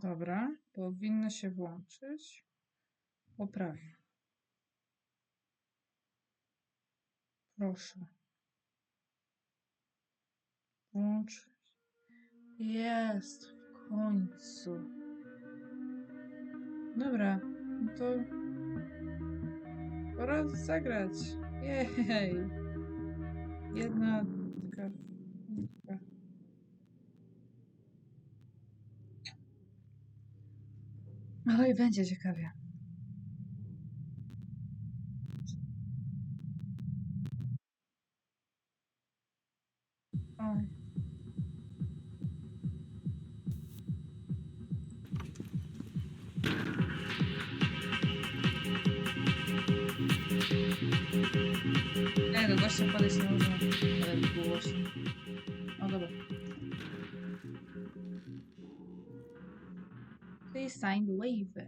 Dobra, powinno się włączyć. Poprawię. Proszę. Włączyć. Jest, w końcu. Dobra, no to pora zagrać. Jej. Jedna taka. Oj, będzie ciekawie. Oj. Nie, do gościa podejść nie można, ale głośno. Please sign the waiver.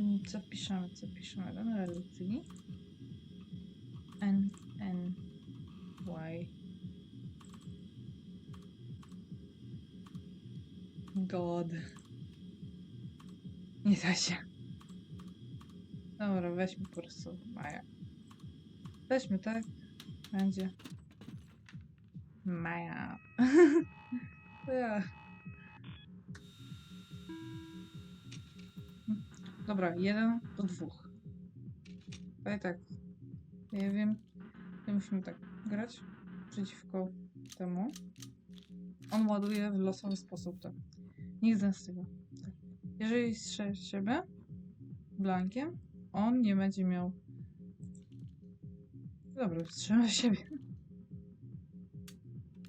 Mm, Co piszemy, co piszemy? Numer relacji. N, N, Y. God. Nie da się. Dobra, weźmy po prostu Maja. Weźmy tak. Będzie. Maja. Dobra, jeden do dwóch. Ale tak. Ja wiem. Musimy tak grać przeciwko temu. On ładuje w losowy sposób tak. Nic z tego. Tak. Jeżeli strzelimy blankiem, on nie będzie miał. Dobra, wstrzymaj siebie.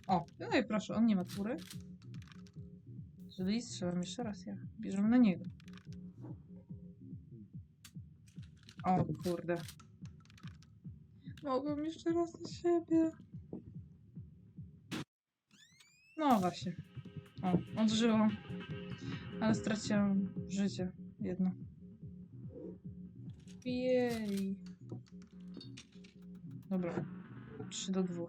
O, no i proszę, on nie ma tury. Czyli strzelam jeszcze raz ja. Bierzemy na niego. O kurde. Mogłem jeszcze raz na siebie. No właśnie. O, odżyłam. Ale straciłam życie. Jedno. Jej. Dobra. 3 do 2.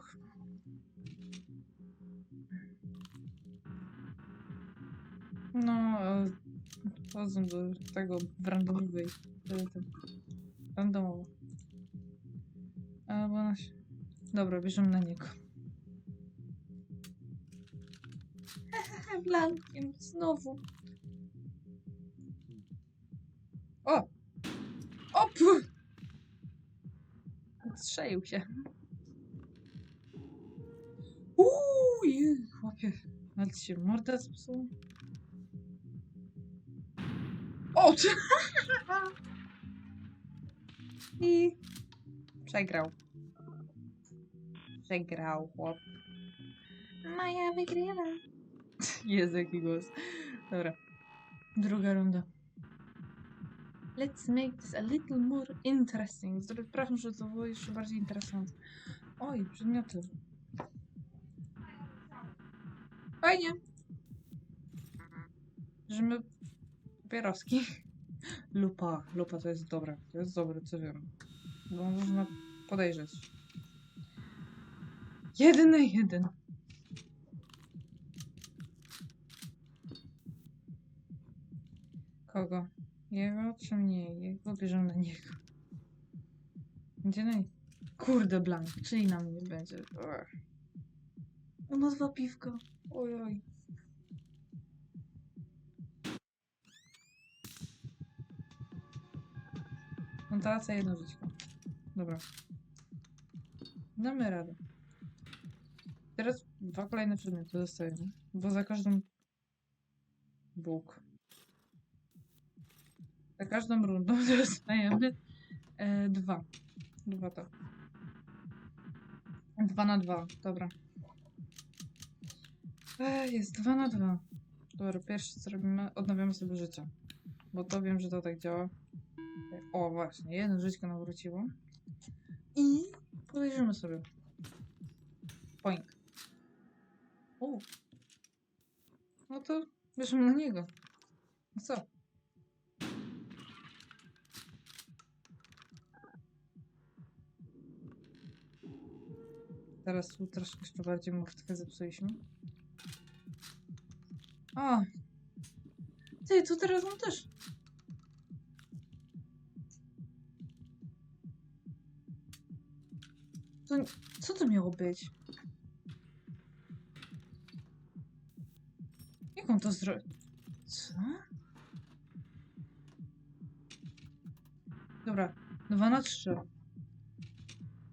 No, e, chodzą do tego w randomowej. e, tym, Randomowo. Albo na. Dobra, bierzemy na niego. Blankiem, znowu. O! O! Puh! Strzelił się. Uuu, je, chłopie. Ale ci się mordę zepsuła. O! czy- I przegrał. Przegrał, chłop. Maja wygrywa. Jezu, jaki głos. Dobra. Druga runda. Let's make this a little more interesting. Sprawmy, że to było jeszcze bardziej interesujące. Oj, przedmioty. Fajnie. Bierzemy papieroski. Lupa. Lupa to jest dobre. To jest dobre, co wiem. Bo można podejrzeć. Jeden jeden. Kogo? Jego czy mnie? Jego bierzemy na niego. Gdzie na Kurde, blank, czyli na mnie będzie. Ech. On ma dwa piwko. Oj, On tracę jedno żyćko. Dobra. Damy radę. Teraz dwa kolejne przedmioty dostajemy. Bo za każdym... Bóg. Za każdą rundą dostajemy e, dwa. Dwa to. Dwa na dwa, dobra. E, jest dwa na dwa. Dobra, pierwsze co robimy, odnawiamy sobie życie. Bo to wiem, że to tak działa. O, właśnie, jedno żyćko nam wróciło. I podejrzymy sobie. Poink. O. No to bierzemy na niego. No co? Teraz tu troszkę jeszcze bardziej murtkę zepsuliśmy. O! Ty, tu teraz mam też. To, co to miało być? Jak on to zrobił? Co? Dobra, 2 na 3.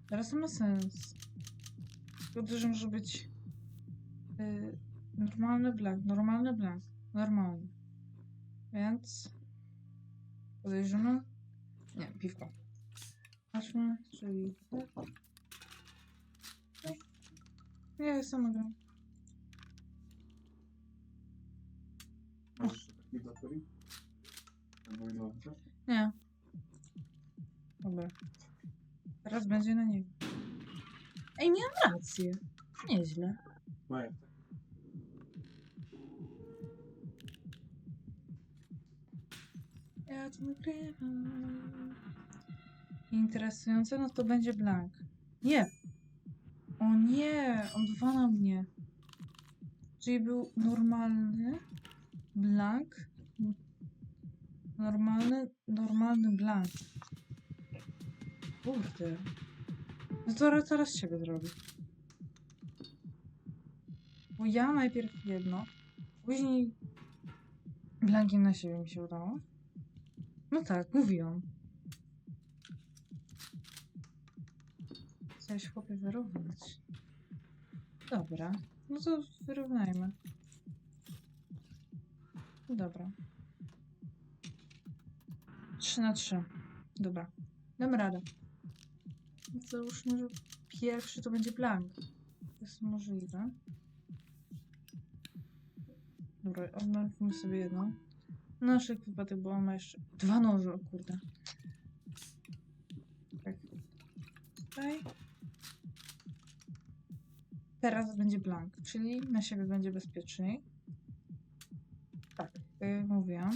Teraz to ma sens. Tylko, że może być yy, normalny blank, normalny blank, normalny. Więc podejrzymy. Nie, piwko. Patrzmy, czyli. Nie, sama gram. Masz jeszcze taki baterii? Albo ile odda? Nie. Dobra. Teraz będzie na niego. Ej, miałam rację. Nieźle. No? Ja tu nagrywam. Interesujące, no to będzie blank. Nie. O nie, on dwa na mnie. Czyli był normalny blank. Normalny, normalny blank. Kurde. No to teraz siebie zrobię. Bo ja najpierw jedno, później blankiem na siebie mi się udało. No tak, mówiłam. Chciałeś chłopie wyrównać. Dobra, no to wyrównajmy. Dobra. 3 na 3. Dobra. Dam radę. Załóżmy, że pierwszy to będzie blank. To jest możliwe. Dobra, odnowimy sobie jedną. Na wszelki wypadek, bo mamy jeszcze dwa noże, o kurde. Tak. Tutaj. Teraz będzie blank, czyli na siebie będzie bezpieczniej. Tak, jak mówiłam.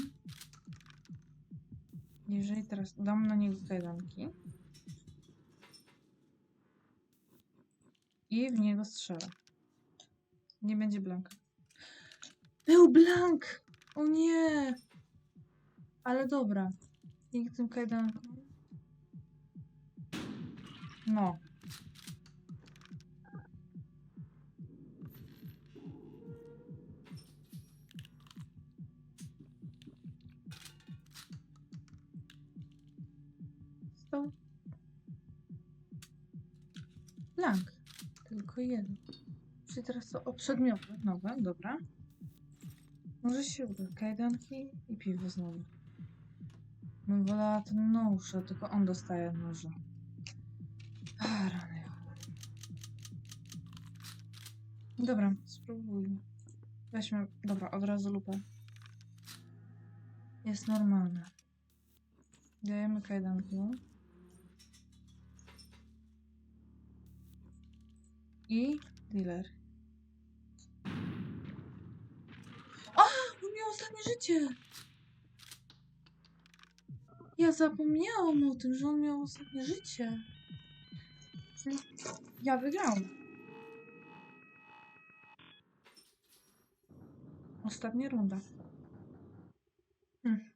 Jeżeli teraz dam na niego kajdanki i w niego strzelę. Nie będzie blanka. Był blank! O nie! Ale dobra. Dzięki tym kajdankom. No. Tylko jeden. Czyli teraz to o przedmioty nowe, dobra. Może się uda. Kajdanki i piwo znowu. Bym wolała ten nóż, tylko on dostaje noże. A, rany. Dobra, spróbujmy. Weźmy, dobra, od razu lupę. Jest normalne. Dajemy kajdanki. I dealer. A! On miał ostatnie życie! Ja zapomniałam o tym, że on miał ostatnie życie. Ja wygrałam. Ostatnia runda. Hmm.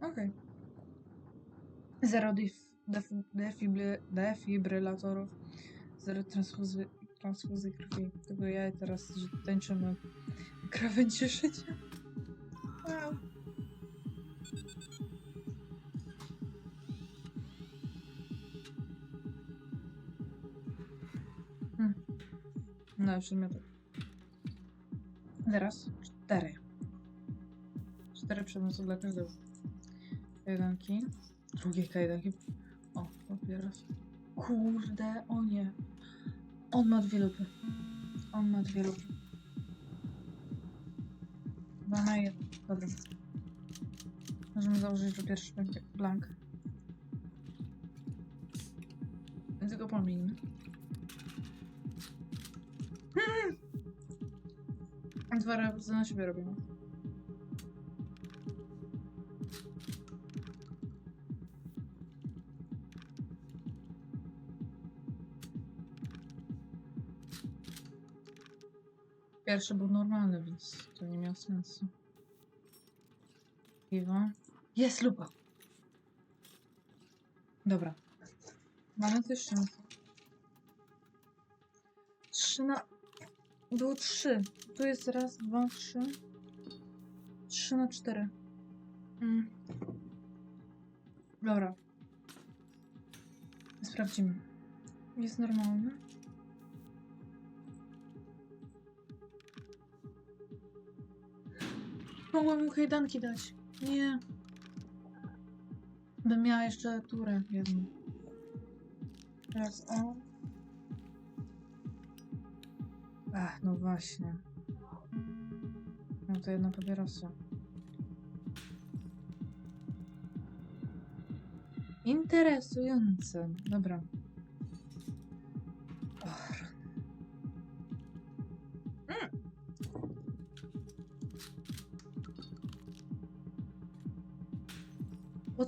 Okej. Zero def, def, defibry, defibrylatorów. Zero transfuzji, transfuzji krwi. Tylko ja teraz tańczymy krawędzi życia. Wow. Hmm. No, przedmiotów. Teraz cztery. Cztery przedmioty dla każdego. Kajdanki. Drugie kajdanki. O, papieros. Kurde, o nie. On ma dwie lupy. On ma dwie lupy. Dwa na jeden. Dobra. Możemy założyć, że pierwszy będzie blank. Więc go pomijmy. Dwa razy na siebie robimy. Pierwszy był normalny, więc to nie miało sensu. Piwo. Jest lupa! Dobra. Mamy też szansę. Trzy na... Było trzy. Tu jest raz, dwa, trzy. Trzy na cztery. Mm. Dobra. Sprawdzimy. Jest normalny? Mogłam mu kajdanki dać. Nie. Bym miała jeszcze turę jedną. Teraz o. Ach, no właśnie. No to jedna papierosa. Interesujące. Dobra.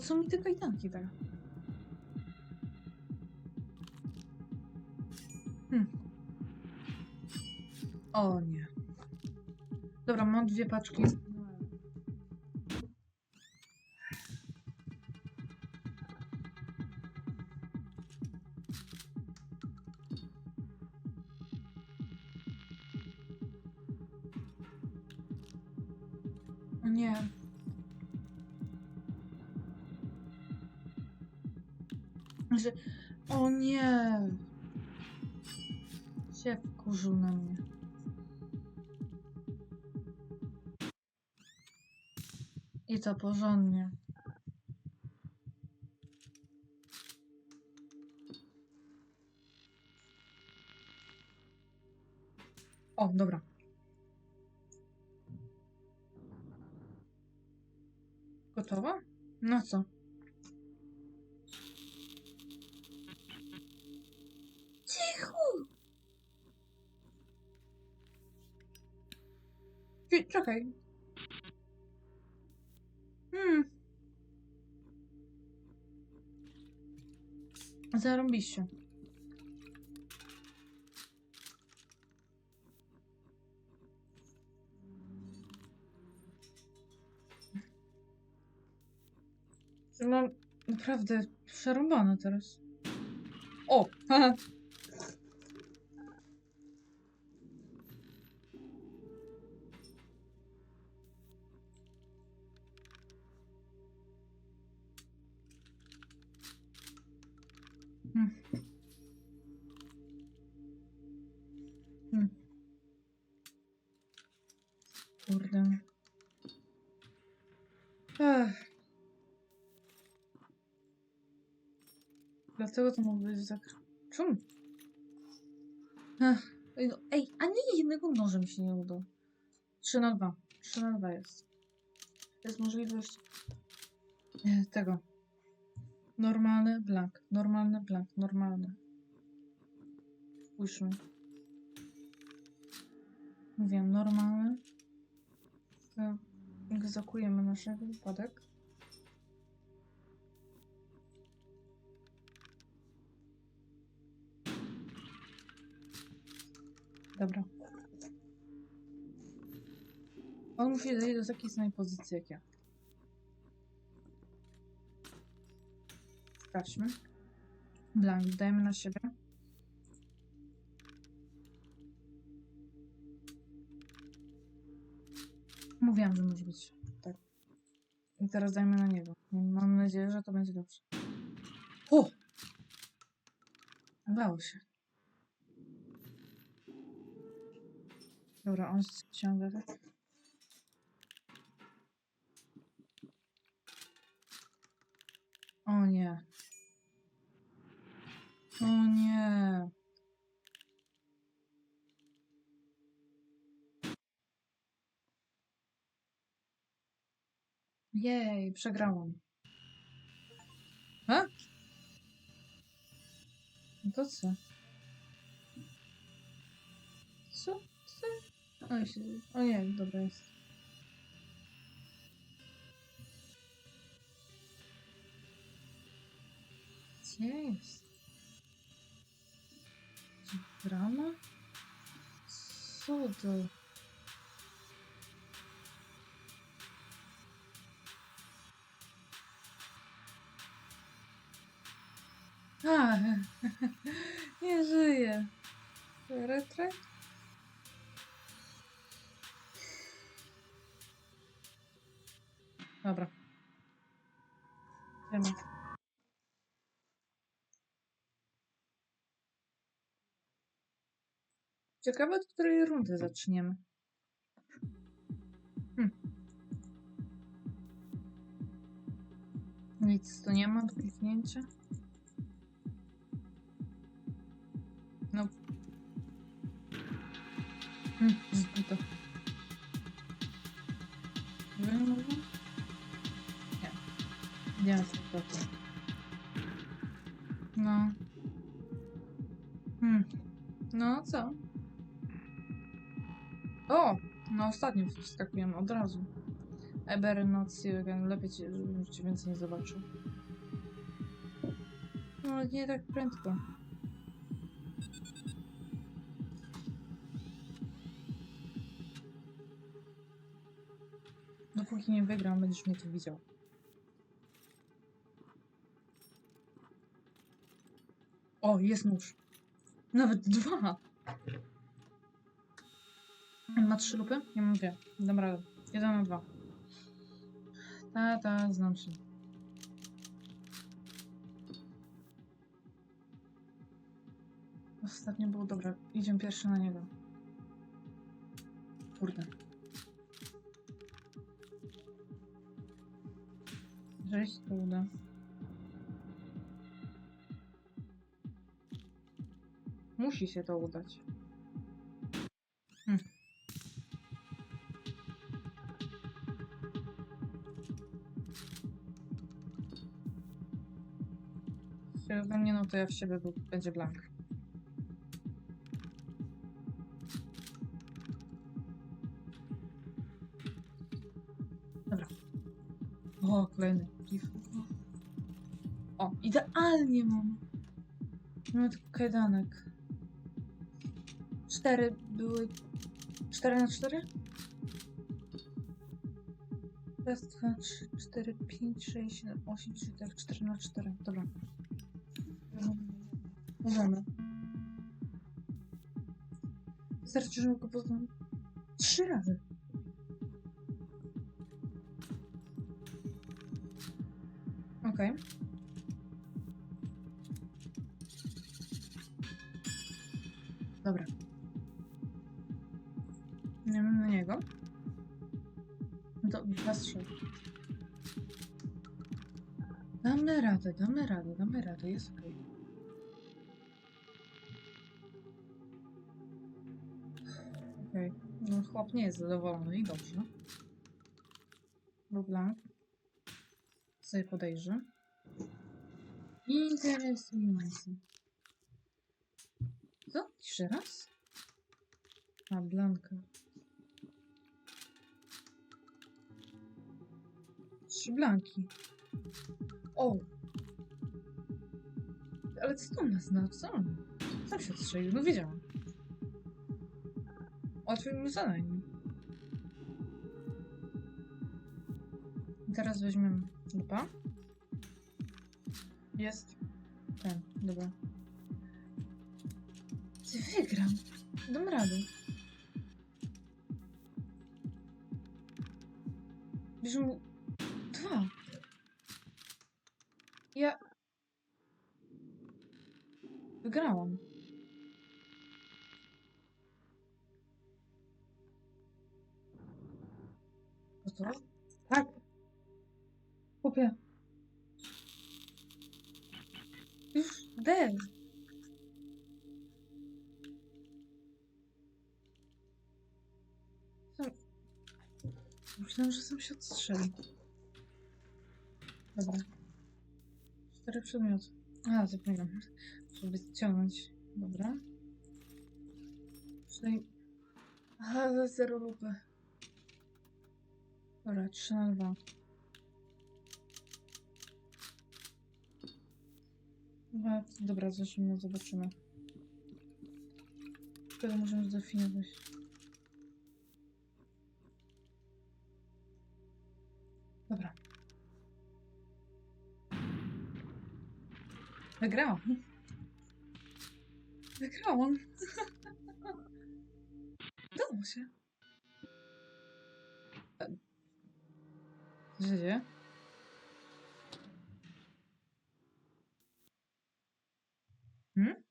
Co mi te kajdanki tak? Hmm. O nie. Dobra, mam dwie paczki. O nie. Że... O nie. Się wkurzył na mnie. I to porządnie. O, dobra. Gotowa? No co? Ej, Czekaj. Hmm. Zarąbiście. Mam naprawdę przerąbane teraz. O! Kurde. Ech. Dlatego to mógł być tak. Czemu? Ech. Ej, no, Ej, a nie jednego nożem się nie udało. 3 na 2. 3 na 2 jest. Jest możliwość e, tego. Normalny blank, normalny blank, normalny. Spójrzmy. Mówiłem, normalny. Egzekujemy na wszelki wypadek. Dobra. On musi dojść do takiej samej pozycji jak ja. Sprawdźmy. Blank, dajmy na siebie. Mówiłam, że musi być tak. I teraz dajmy na niego. Mam nadzieję, że to będzie dobrze. O! Udało się. Dobra, on ściąga tak. O nie. O nie. Jej, przegrałam. A? No to co? Co? Co? O, się... o nie, dobra jest. Gdzie jest? Gdzie Brama? Co to? Nie żyje. Retry? Dobra. Idziemy. Ciekawe, od której rundy zaczniemy. Hm. Nic tu nie ma do kliknięcia. Hmm, zbyto. Wy nie można? Nie. Nie, zbyto. No. Hmm. No, co? O! Na ostatnim wskakujemy od razu. Eber not. Lepiej cię, żebym cię więcej nie zobaczył. No, nie tak prędko. Dopóki nie wygram, będziesz mnie tu widział. O, jest nóż. Nawet dwa. Ma trzy lupy? Ja mam dwie. Dam. Jeden na dwa. Ta, ta, znam się. Ostatnio było dobre. Idziemy pierwszy na niego. Kurde. Jeżeli się to uda. Musi się to udać. Jeśli ode mnie, no to ja w siebie, będzie blank. Dobra. O, kolejny O, idealnie mam. Mamy tylko kajdanek. Cztery były... Cztery na cztery? Raz, dwa, trzy, cztery, pięć, sześć, siedem, osiem, dziewięć, tak, cztery na cztery. Dobra. Możemy. Wystarczy, że go poznam trzy razy. Okej. Dobra. Nie wiem na niego. No to dwa strzały. Damy radę, damy radę, damy radę, jest okej. Okej, no chłop nie jest zadowolony i dobrze. Blank. Sobie podejrzy. Interesujące. Co? Jeszcze raz? A, Blanka. Trzy Blanki. O! Ale co on nas zna? Co on? Sam się strzelił, no wiedziałam. Łatwiej mu zadanie. I Teraz weźmiemy lupa. Jest. Ten, dobra. Ty wygram. Dam radę. Myślałam, że sam się odstrzeli. Dobra. Cztery przedmioty. A, zapomniałam. Żeby wyciągnąć. Dobra. Czyli... Aha, za zero lupy. Dobra, 3 na 2. Dobra, dobra, zacznijmy, zobaczymy. Wtedy możemy zdefiniować. Wygrałam. Wygrałam. Udało się. Co się dzieje? Hmm?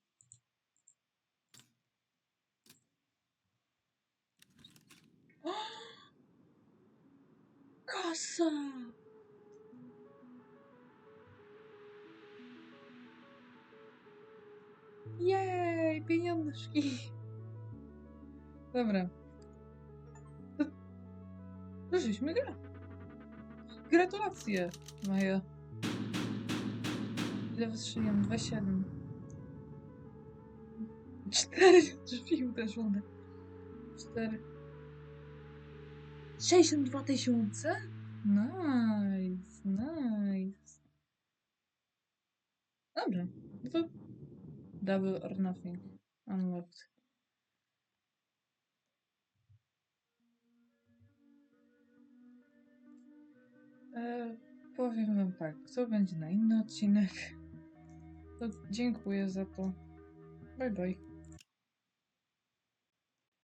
pieniążki. Dobra. To... Grę. Gratulacje, Maja. Ile wystrzeliłem? 2,7. Cztery drzwi uderzone. Cztery. 62 tysiące? Nice, nice. Dobra, no to double or nothing. Unlocked. E, powiem wam tak, to będzie na inny odcinek. To dziękuję za to. Bye bye.